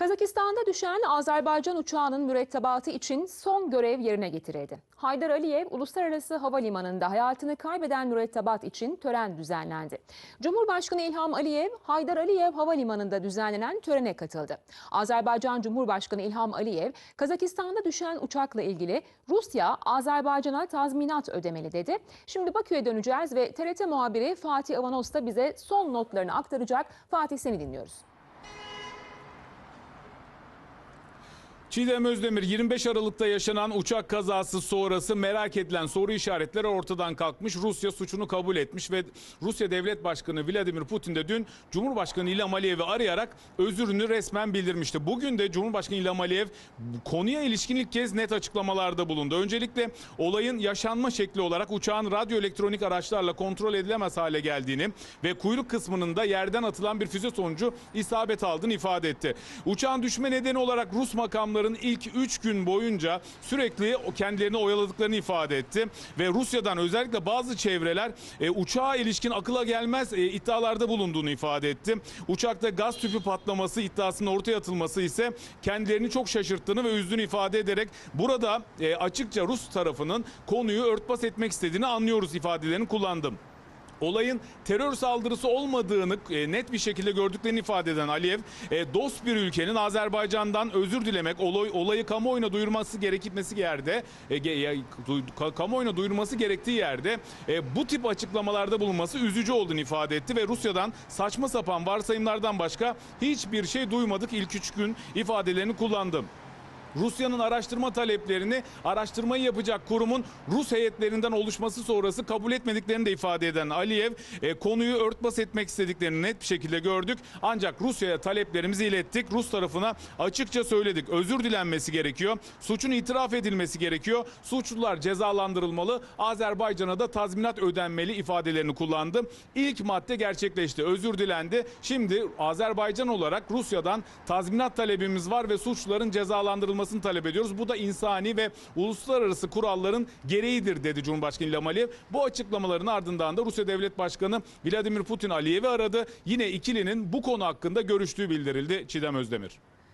Kazakistan'da düşen Azerbaycan uçağının mürettebatı için son görev yerine getirildi. Haydar Aliyev Uluslararası Havalimanı'nda hayatını kaybeden mürettebat için tören düzenlendi. Cumhurbaşkanı İlham Aliyev, Haydar Aliyev Havalimanı'nda düzenlenen törene katıldı. Azerbaycan Cumhurbaşkanı İlham Aliyev, Kazakistan'da düşen uçakla ilgili Rusya, Azerbaycan'a tazminat ödemeli dedi. Şimdi Bakü'ye döneceğiz ve TRT muhabiri Fatih Avanos da bize son notlarını aktaracak. Fatih seni dinliyoruz. Çiğdem Özdemir 25 Aralık'ta yaşanan uçak kazası sonrası merak edilen soru işaretleri ortadan kalkmış. Rusya suçunu kabul etmiş ve Rusya Devlet Başkanı Vladimir Putin de dün Cumhurbaşkanı İlham Aliyev'i arayarak özürünü resmen bildirmişti. Bugün de Cumhurbaşkanı İlham Aliyev konuya ilişkin ilk kez net açıklamalarda bulundu. Öncelikle olayın yaşanma şekli olarak uçağın radyo elektronik araçlarla kontrol edilemez hale geldiğini ve kuyruk kısmının da yerden atılan bir füze sonucu isabet aldığını ifade etti. Uçağın düşme nedeni olarak Rus makamları ilk 3 gün boyunca sürekli kendilerini oyaladıklarını ifade etti. Ve Rusya'dan özellikle bazı çevreler e, uçağa ilişkin akıla gelmez e, iddialarda bulunduğunu ifade etti. Uçakta gaz tüpü patlaması iddiasının ortaya atılması ise kendilerini çok şaşırttığını ve üzdüğünü ifade ederek burada e, açıkça Rus tarafının konuyu örtbas etmek istediğini anlıyoruz ifadelerini kullandım. Olayın terör saldırısı olmadığını e, net bir şekilde gördüklerini ifade eden Aliyev, e, dost bir ülkenin Azerbaycan'dan özür dilemek, olay, olayı kamuoyuna duyurması gerekmesi yerde, e, ka- kamuoyuna duyurması gerektiği yerde e, bu tip açıklamalarda bulunması üzücü olduğunu ifade etti ve Rusya'dan saçma sapan varsayımlardan başka hiçbir şey duymadık ilk üç gün ifadelerini kullandım. Rusya'nın araştırma taleplerini araştırmayı yapacak kurumun Rus heyetlerinden oluşması sonrası kabul etmediklerini de ifade eden Aliyev e, konuyu örtbas etmek istediklerini net bir şekilde gördük. Ancak Rusya'ya taleplerimizi ilettik. Rus tarafına açıkça söyledik. Özür dilenmesi gerekiyor. Suçun itiraf edilmesi gerekiyor. Suçlular cezalandırılmalı. Azerbaycan'a da tazminat ödenmeli ifadelerini kullandı. İlk madde gerçekleşti. Özür dilendi. Şimdi Azerbaycan olarak Rusya'dan tazminat talebimiz var ve suçluların cezalandırılmasını talep ediyoruz. Bu da insani ve uluslararası kuralların gereğidir dedi Cumhurbaşkanı İlham Aliyev. Bu açıklamaların ardından da Rusya Devlet Başkanı Vladimir Putin Aliyev'i aradı. Yine ikilinin bu konu hakkında görüştüğü bildirildi Çiğdem Özdemir.